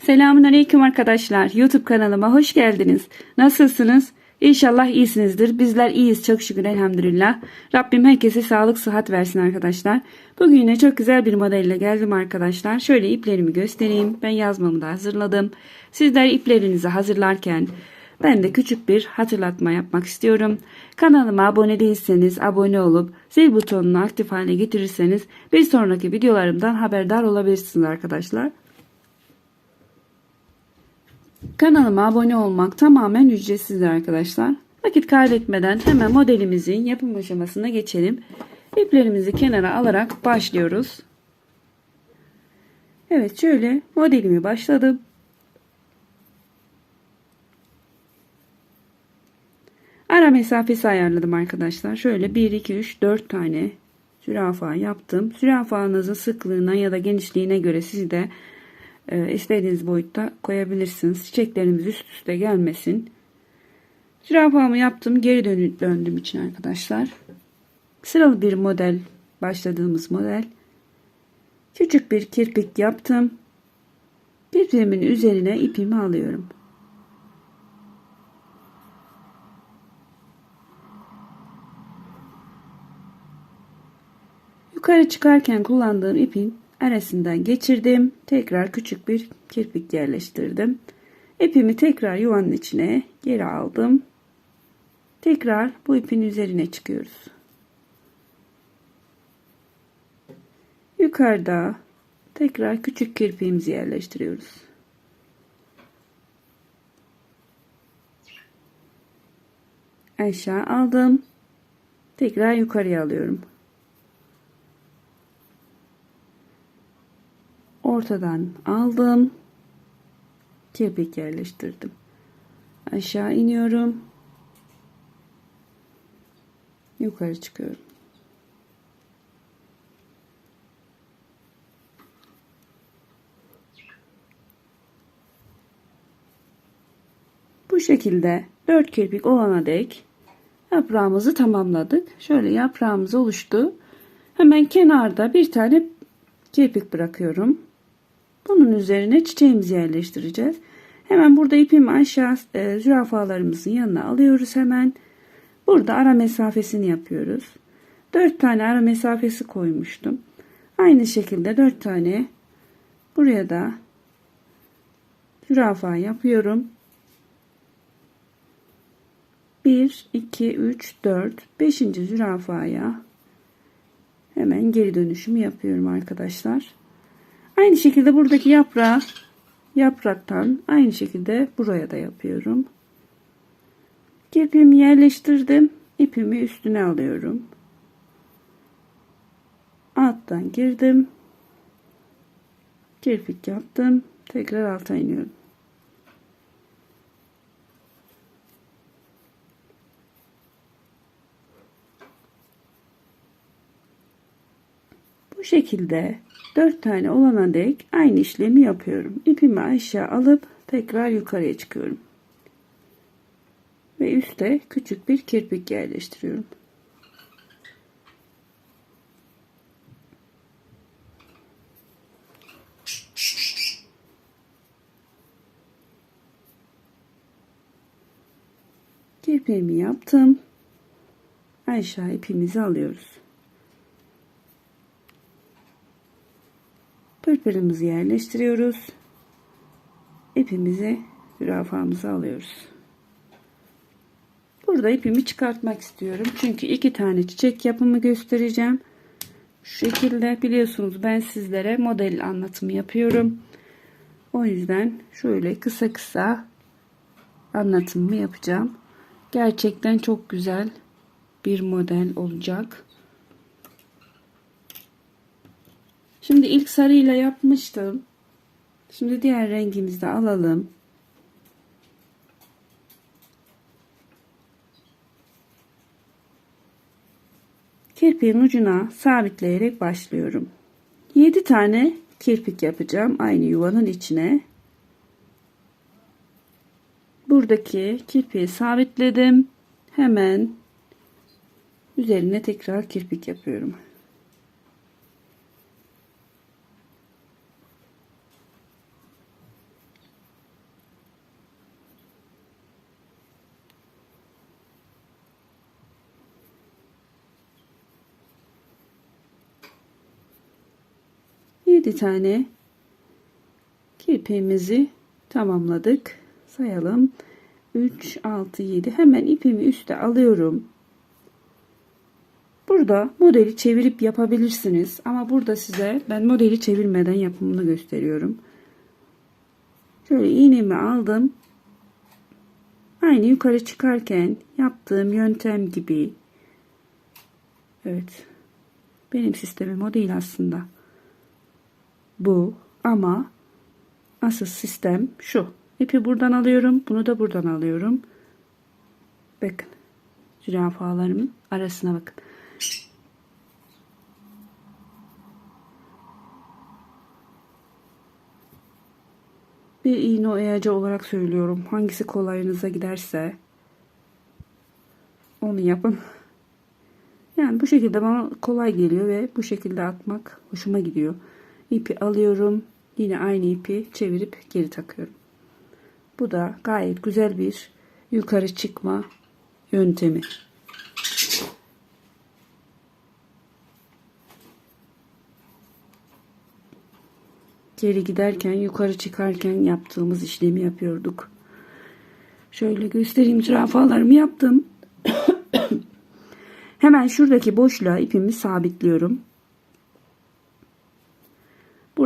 Selamun Aleyküm arkadaşlar. YouTube kanalıma hoş geldiniz. Nasılsınız? İnşallah iyisinizdir. Bizler iyiyiz çok şükür elhamdülillah. Rabbim herkese sağlık sıhhat versin arkadaşlar. Bugün yine çok güzel bir modelle geldim arkadaşlar. Şöyle iplerimi göstereyim. Ben yazmamı da hazırladım. Sizler iplerinizi hazırlarken ben de küçük bir hatırlatma yapmak istiyorum. Kanalıma abone değilseniz abone olup zil butonunu aktif hale getirirseniz bir sonraki videolarımdan haberdar olabilirsiniz arkadaşlar. Kanalıma abone olmak tamamen ücretsiz arkadaşlar. Vakit kaybetmeden hemen modelimizin yapım aşamasına geçelim. İplerimizi kenara alarak başlıyoruz. Evet şöyle modelimi başladım. Ara mesafesi ayarladım arkadaşlar. Şöyle 1, 2, 3, 4 tane zürafa yaptım. Zürafanızın sıklığına ya da genişliğine göre siz de e, istediğiniz boyutta koyabilirsiniz. Çiçeklerimiz üst üste gelmesin. Zürafamı yaptım. Geri dön döndüm için arkadaşlar. Sıralı bir model. Başladığımız model. Küçük bir kirpik yaptım. Kirpiğimin üzerine ipimi alıyorum. Yukarı çıkarken kullandığım ipin arasından geçirdim. Tekrar küçük bir kirpik yerleştirdim. İpimi tekrar yuvanın içine geri aldım. Tekrar bu ipin üzerine çıkıyoruz. Yukarıda tekrar küçük kirpiğimizi yerleştiriyoruz. Aşağı aldım. Tekrar yukarıya alıyorum. Ortadan aldım. Kirpik yerleştirdim. Aşağı iniyorum. Yukarı çıkıyorum. Bu şekilde 4 kirpik olana dek yaprağımızı tamamladık. Şöyle yaprağımız oluştu. Hemen kenarda bir tane kirpik bırakıyorum. Bunun üzerine çiçeğimizi yerleştireceğiz. Hemen burada ipimi aşağı e, zürafalarımızın yanına alıyoruz hemen. Burada ara mesafesini yapıyoruz. 4 tane ara mesafesi koymuştum. Aynı şekilde 4 tane buraya da zürafa yapıyorum. 1, 2, 3, 4, 5. zürafaya hemen geri dönüşümü yapıyorum arkadaşlar. Aynı şekilde buradaki yaprağı yapraktan aynı şekilde buraya da yapıyorum. Kirpiğimi yerleştirdim. İpimi üstüne alıyorum. Alttan girdim. Kirpik yaptım. Tekrar alta iniyorum. Şekilde 4 tane olana dek aynı işlemi yapıyorum. İpimi aşağı alıp tekrar yukarıya çıkıyorum. Ve üstte küçük bir kirpik yerleştiriyorum. Kirpiğimi yaptım. Aşağı ipimizi alıyoruz. Pırpırımızı yerleştiriyoruz. İpimizi zürafamıza alıyoruz. Burada ipimi çıkartmak istiyorum. Çünkü iki tane çiçek yapımı göstereceğim. Şu şekilde biliyorsunuz ben sizlere model anlatımı yapıyorum. O yüzden şöyle kısa kısa anlatımımı yapacağım. Gerçekten çok güzel bir model olacak. Şimdi ilk sarıyla yapmıştım. Şimdi diğer rengimizi de alalım. Kirpiğin ucuna sabitleyerek başlıyorum. 7 tane kirpik yapacağım aynı yuvanın içine. Buradaki kirpiği sabitledim. Hemen üzerine tekrar kirpik yapıyorum. 7 tane kirpiğimizi tamamladık. Sayalım. 3, 6, 7. Hemen ipimi üste alıyorum. Burada modeli çevirip yapabilirsiniz. Ama burada size ben modeli çevirmeden yapımını gösteriyorum. Şöyle iğnemi aldım. Aynı yukarı çıkarken yaptığım yöntem gibi. Evet. Benim sistemim o değil aslında. Bu ama asıl sistem şu. İpi buradan alıyorum. Bunu da buradan alıyorum. Bakın. Zürafalarımın arasına bakın. Bir iğne oyacı olarak söylüyorum. Hangisi kolayınıza giderse onu yapın. Yani bu şekilde bana kolay geliyor ve bu şekilde atmak hoşuma gidiyor. İpi alıyorum. Yine aynı ipi çevirip geri takıyorum. Bu da gayet güzel bir yukarı çıkma yöntemi. Geri giderken yukarı çıkarken yaptığımız işlemi yapıyorduk. Şöyle göstereyim zürafalarımı yaptım. Hemen şuradaki boşluğa ipimi sabitliyorum.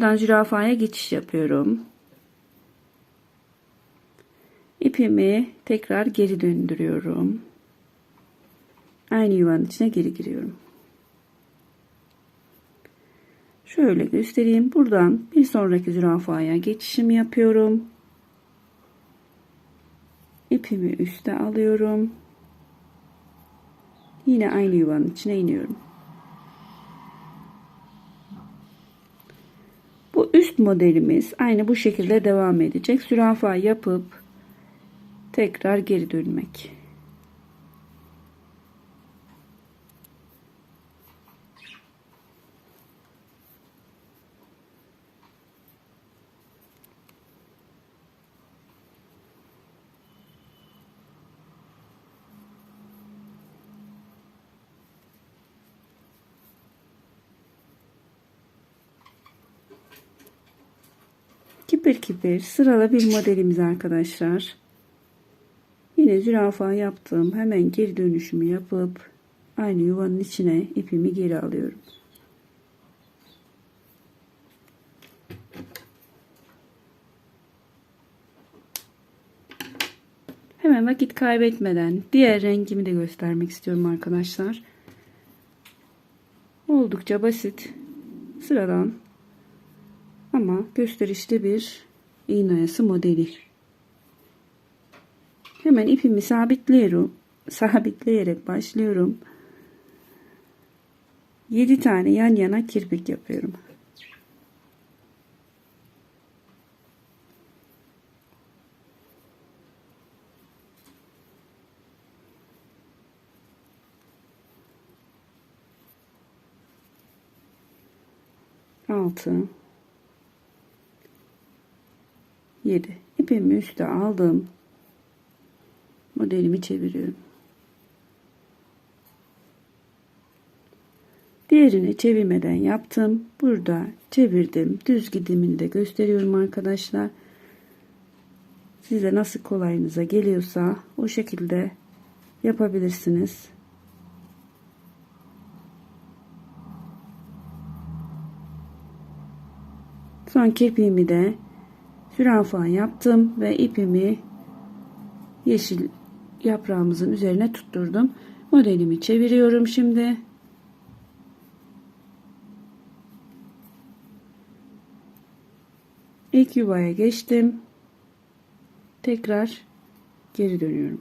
Buradan zürafaya geçiş yapıyorum. İpimi tekrar geri döndürüyorum. Aynı yuvanın içine geri giriyorum. Şöyle göstereyim. Buradan bir sonraki zürafaya geçişimi yapıyorum. İpimi üste alıyorum. Yine aynı yuvanın içine iniyorum. Bu üst modelimiz aynı bu şekilde devam edecek. Zürafa yapıp tekrar geri dönmek. Kipir kipir sıralı bir modelimiz arkadaşlar. Yine zürafa yaptım. Hemen geri dönüşümü yapıp aynı yuvanın içine ipimi geri alıyorum. Hemen vakit kaybetmeden diğer rengimi de göstermek istiyorum arkadaşlar. Oldukça basit, sıradan ama gösterişli bir iğne oyası modeli. Hemen ipimi sabitliyorum. Sabitleyerek başlıyorum. 7 tane yan yana kirpik yapıyorum. Altı 7 ipimi üste aldım. Modelimi çeviriyorum. Diğerini çevirmeden yaptım. Burada çevirdim. Düz gidimini de gösteriyorum arkadaşlar. Size nasıl kolayınıza geliyorsa o şekilde yapabilirsiniz. Son kirpiğimi de zürafa yaptım ve ipimi yeşil yaprağımızın üzerine tutturdum. Modelimi çeviriyorum şimdi. İlk yuvaya geçtim. Tekrar geri dönüyorum.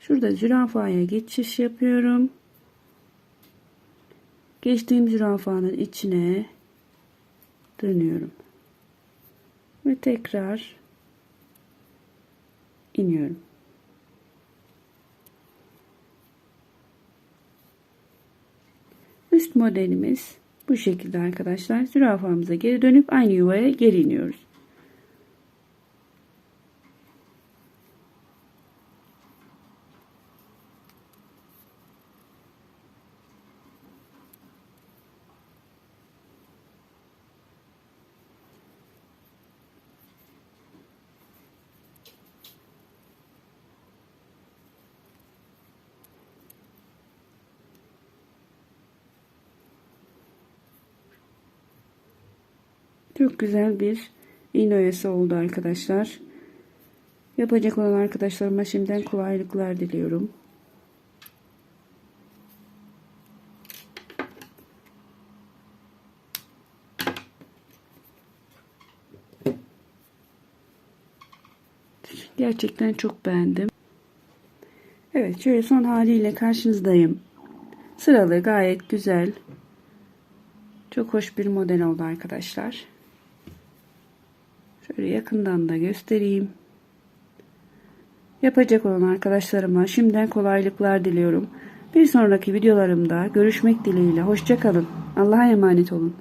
Şurada zürafaya geçiş yapıyorum. Geçtiğim zürafanın içine dönüyorum. Ve tekrar iniyorum. Üst modelimiz bu şekilde arkadaşlar. Zürafamıza geri dönüp aynı yuvaya geri iniyoruz. Çok güzel bir iğne oyası oldu arkadaşlar. Yapacak olan arkadaşlarıma şimdiden kolaylıklar diliyorum. Gerçekten çok beğendim. Evet şöyle son haliyle karşınızdayım. Sıralı gayet güzel. Çok hoş bir model oldu arkadaşlar. Şöyle yakından da göstereyim. Yapacak olan arkadaşlarıma şimdiden kolaylıklar diliyorum. Bir sonraki videolarımda görüşmek dileğiyle. Hoşçakalın. Allah'a emanet olun.